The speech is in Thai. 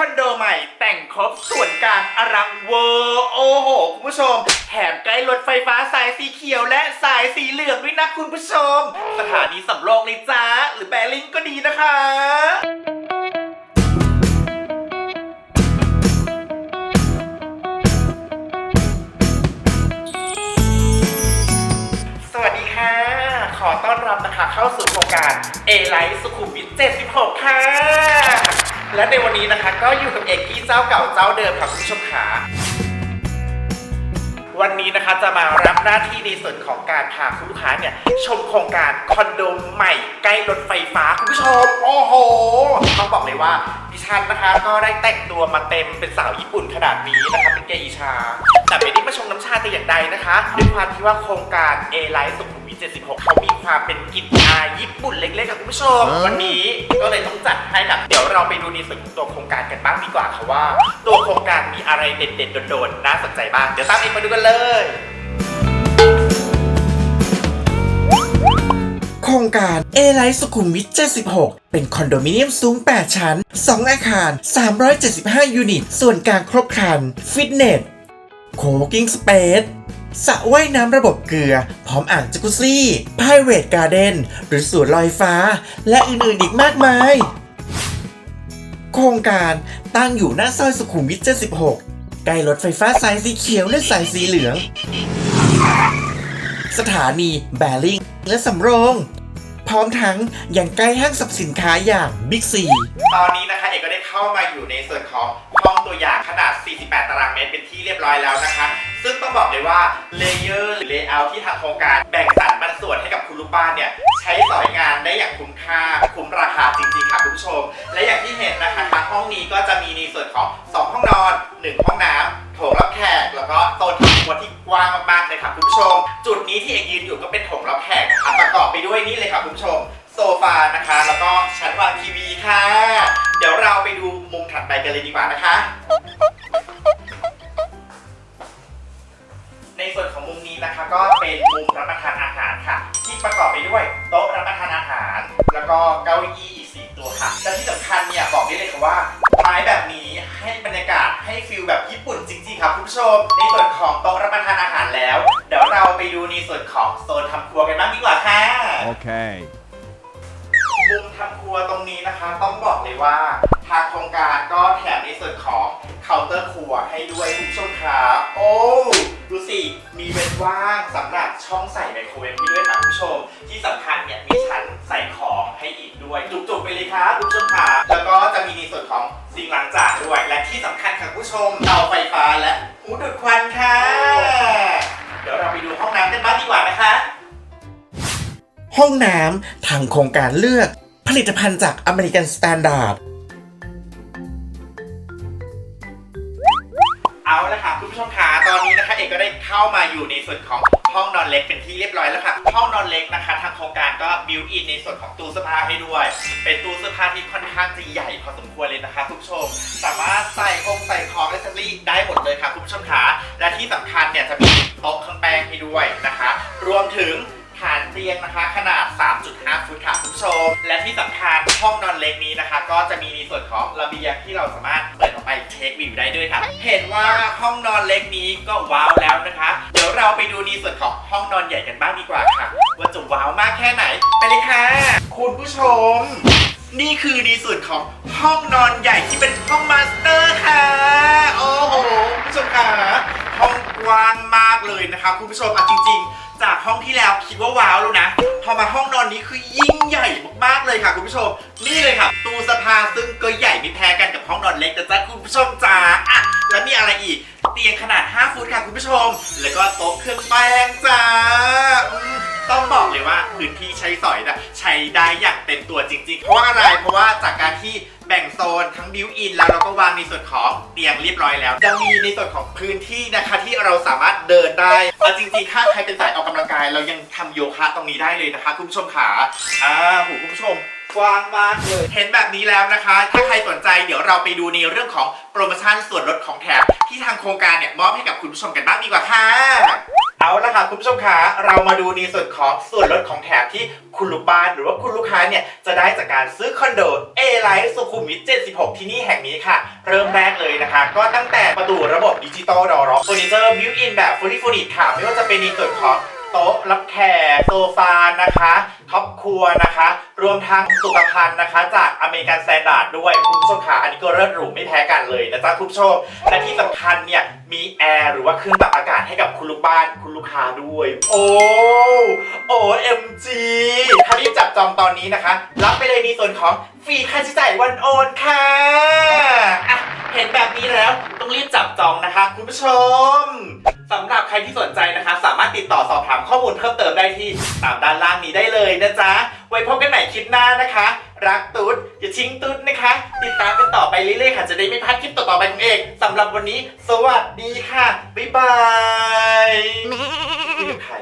คอนโดใหม่แต่งครบส่วนกลางอลังเวอร์โอ้โห คุณผู้ชม แถมใกล้รถไฟฟ้าสายสีเขียวและสายสีเหลืองด้วยนะคุณผู้ชม สถานีสำโรงเลยจ้า หรือแบริ่งก็ดีนะคะสวัสดีค่ะขอต้อนรับนะคะเข้าสู่โครงการ A Life สุขุมวิท76 ค่ะ และในวันนี้นะคะก็อยู่กับเอกกี้เจ้าเก่าเจ้าเดิมค่ะคุณผู้ชมขาวันนี้นะคะจะมารับหน้าที่ในส่วนของการพาคุณลูกค้าเนี่ยชมโครงการคอนโดใหม่ใกล้รถไฟฟ้าคุณผู้ชม โอ้โห ต้องบอกเลยว่า ฉันนะคะก็ได้แต่งตัวมาเต็มเป็นสาวญี่ปุ่นขนาดนี้นะคะเป็นเกย์อีชา แต่ไม่ได้มาชงน้ำชาแต่อย่างใดนะคะด้วยความที่ว่าโครงการ A Life สุขุมวิท76 เขามีความเป็นกลิ่นอายญี่ปุ่นเล็กๆกับคุณผู้ชม วันนี้ก็เลยต้องจัดให้กับเดี๋ยวเราไปดูในส่วนของตัวโครงการกันบ้างดีกว่าค่ะว่า ตัวโครงการมีอะไรเด็ดๆโดนๆน่าสนใจบ้างเดี๋ยวตามเอกมาดูกันเลย รงการ A l i สุขุมวิท 76 เป็นคอนโดมิเนียมสูง 8 ชั้น 2 อาคาร 375 ยูนิต ส่วนกลางครบครัน ฟิตเนส โคกิ้งสเปซสระว่ายน้ำระบบเกลือ พร้อมอ่างจักรุซี่พายเวทการ์เดนหรือสวนลอยฟ้า และอื่นๆอีกมากมาย โครงการตั้งอยู่หน้าซอยสุขุมวิท 76 ใกล้รถไฟฟ้าสายสีเขียวและสายสีเหลือง สถานีแบริ่งและสำโรง พร้อมทั้งยังใกล้ห้างสรรพสินค้าอย่างบิ๊กซีตอนนี้นะคะเอกก็ได้เข้ามาอยู่ในส่วนของห้องตัวอย่างขนาด 48 ตารางเมตรเป็นที่เรียบร้อยแล้วนะคะ ซึ่งต้องบอกเลยว่าเลเยอร์หรือเลเยอร์ที่ทางโครงการแบ่งสรรปันส่วนให้กับคุณลูกบ้านเนี่ยใช้สอยงานได้อย่างคุ้มค่าคุ้มราคาจริงๆค่ะคุณผู้ชม และอย่างที่เห็นนะคะห้องนี้ก็จะมีในส่วนของ 2 ห้องนอน 1 ห้องน้ำโถงรับแขก แล้วก็โซนทำครัวที่กว้างมากๆเลยค่ะคุณผู้ชม จุดนี้ที่เอกยืนอยู่ก็เป็นโถงรับแขกอะประกอบไปด้วยนี่เลยค่ะคุณผู้ชม โซฟานะคะ แล้วก็ชั้นวางทีวีค่ะ เดี๋ยวเราไปดูมุมถัดไปกันเลยดีกว่านะคะ ในส่วนของมุมนี้นะคะก็เป็นมุมรับประทานอาหารค่ะ ที่ประกอบไปด้วยโต๊ะรับประทานอาหาร แล้วก็เก้าอี้ ครับคุณผู้ชม ในส่วนของโต๊ะรับประทานอาหารแล้ว เดี๋ยวเราไปดูในส่วนของโซนทำครัวกันบ้างดีกว่าค่ะ Okay. มุมทำครัวตรงนี้นะคะ ต้องบอกเลยว่า ทางโครงการก็แถมในส่วนของเคาน์เตอร์ครัวให้ด้วยคุณผู้ชมครับโอ้ดูสิ มีเว้นว่างสำหรับช่องใส่ไมโครเวฟให้ด้วยค่ะคุณผู้ชม ที่สำคัญเนี่ยมีชั้นใส่ของให้อีกด้วย จุกๆไปเลยครับคุณผู้ชมค่ะแล้วก็จะมีในส่วนของซิงค์ล้างจานด้วย และที่สำคัญค่ะคุณผู้ชมเตาไฟ ห้องน้ำทางโครงการเลือก ผลิตภัณฑ์จากอเมริกันสแตนดาร์ดเอาละค่ะคุณผู้ชมคะตอนนี้นะคะ เอกก็ได้เข้ามาอยู่ในส่วนของห้องนอนเล็กเป็นที่เรียบร้อยแล้วค่ะ ห้องนอนเล็กนะคะ ทางโครงการก็บิวอินในส่วนของตู้เสื้อผ้าให้ด้วย เป็นตู้เสื้อผ้าที่ค่อนข้างจะใหญ่พอสมควรเลยนะคะคุณผู้ชม สามารถใส่องใส่ของและซัรีได้หมดเลยค่ะคุณผู้ชมคะและที่สำคัญเนี่ยจะมีโต๊ะเครื่องแป้งให้ด้วยนะคะ รวมถึง ห้องนอนเล็กนี้นะคะ ก็จะมีในส่วนของระเบียงที่เราสามารถเปิดออกไปเทควิวได้ด้วยค่ะ เห็นว่าห้องนอนเล็กนี้ก็ว้าวแล้วนะคะ เดี๋ยวเราไปดูในส่วนของห้องนอนใหญ่กันบ้างดีกว่าค่ะ ว่าจะว้าวมากแค่ไหนไปเลยค่ะ คุณผู้ชม นี่คือในส่วนของห้องนอนใหญ่ที่เป็นห้องมาสเตอร์ค่ะ โอ้โหคุณผู้ชมค่ะห้องกว้างมากเลยนะคะคุณผู้ชมอะจริงๆจาก ห้องที่แล้วคิดว่าว้าวแล้วนะ พอมาห้องนอนนี้คือยิ่งใหญ่มากๆเลยค่ะคุณผู้ชม นี่เลยค่ะ ตู้เสภาซึ่งก็ใหญ่ไม่แพ้กันกับห้องนอนเล็กแต่จ้าคุณผู้ชมจ๋าอะแล้วมีอะไรอีก เตียงขนาด 5 ฟุตค่ะคุณผู้ชม แล้วก็โต๊ะเครื่องแป้งจ้าอื ต้องบอกเลยว่าพื้นที่ใช้สอยนะใช้ได้อย่างเต็มตัวจริงๆ เพราะว่าอะไร เพราะว่าจากการที่แบ่งโซนทั้งบิวอินแล้วเราก็วางในส่วนของเตียงเรียบร้อยแล้วยังมีในส่วนของพื้นที่นะคะที่เราสามารถเดินได้เอาจริงๆ ถ้าใครเป็นสายออกกำลังกาย เรายังทำโยคะตรงนี้ได้เลยนะคะ คุณผู้ชมขาอ่าหูคุณผู้ชม กว้างมากเลย เห็นแบบนี้แล้วนะคะ ถ้าใครสนใจเดี๋ยวเราไปดูในเรื่องของโปรโมชั่นส่วนลดของแถมที่ทางโครงการเนี่ยมอบให้กับคุณผู้ชมกันบ้างดีกว่าค่ะเอาละค่ะคุณผู้ชมคะเรามาดูในส่วนของส่วนลดของแถมที่คุณลูกบ้านหรือว่าคุณลูกค้าเนี่ยจะได้จากการซื้อคอนโดเอไลท์สุขุมวิท 76 ที่นี่แห่งนี้ค่ะ เริ่มแรกเลยนะคะ ก็ตั้งแต่ประตูระบบดิจิตอลดอร์ร็อกเฟอร์นิเจอร์บิวอินแบบฟูลี่ฟูนิค่ะ ไม่ว่าจะเป็นในส่วนของ โต๊ะรับแขกโซฟานะคะท็อปครัวนะคะ รวมทั้งสุขภัณฑ์นะคะ จากอเมริกันแตนดาร์ดด้วยคุณผู้ชมคะอันนี้ก็เลิศหรูไม่แพ้กันเลยนะจ๊ะคุณผู้ชมและที่สำคัญเนี่ยมีแอร์หรือว่าเครื่องปรับอากาศให้กับคุณลูกบ้านคุณลูกค้าด้วย โอ้ OMG ถ้ารีบจับจองตอนนี้นะคะ รับไปเลยในส่วนของฟรีค่าใช้จ่ายวันโอนค่ะอะ เห็นแบบนี้แล้วต้องรีบจับจองนะคะ คุณผู้ชมสำหรับใครที่สนใจนะคะ สามารถติดต่อามข้อมูลเพิ่มเติมได้ที่ตามด้านล่างนี้ได้เลยนะจ๊ะ ไว้พบกันใหม่คลิปหน้านะคะ รักตุ๊ดอย่าทิ้งตุ๊ดนะคะ ติดตามกันต่อไปเรื่อยๆค่ะ จะได้ไม่พลาดคลิปต่อๆไปของเอกสำหรับวันนี้ สวัสดีค่ะ บ๊ายบายคุยกับใคร